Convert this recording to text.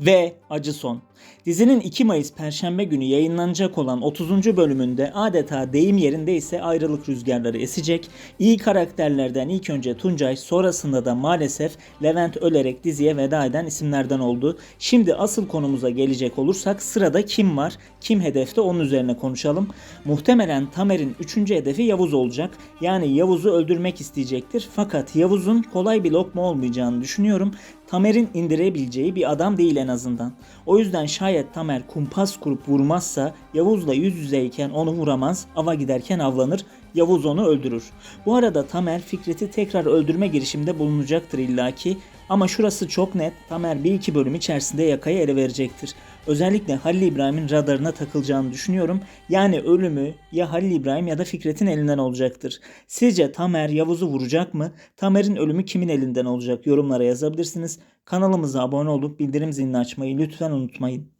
Ve acı son. Dizinin 2 Mayıs Perşembe günü yayınlanacak olan 30. bölümünde adeta deyim yerinde ise ayrılık rüzgarları esecek. İyi karakterlerden ilk önce Tuncay sonrasında da maalesef Levent ölerek diziye veda eden isimlerden oldu. Şimdi asıl konumuza gelecek olursak sırada kim var? Kim hedefte onun üzerine konuşalım. Muhtemelen Tamer'in 3. hedefi Yavuz olacak. Yani Yavuz'u öldürmek isteyecektir. Fakat Yavuz'un kolay bir lokma olmayacağını düşünüyorum. Tamer'in indirebileceği bir adam değil en azından. O yüzden şayet Tamer kumpas kurup vurmazsa Yavuz'la yüz yüzeyken onu vuramaz, ava giderken avlanır, Yavuz onu öldürür. Bu arada Tamer Fikret'i tekrar öldürme girişiminde bulunacaktır illaki ama şurası çok net Tamer bir iki bölüm içerisinde yakayı ele verecektir. Özellikle Halil İbrahim'in radarına takılacağını düşünüyorum. Yani ölümü ya Halil İbrahim ya da Fikret'in elinden olacaktır. Sizce Tamer Yavuz'u vuracak mı? Tamer'in ölümü kimin elinden olacak? Yorumlara yazabilirsiniz. Kanalımıza abone olup bildirim zilini açmayı lütfen unutmayın.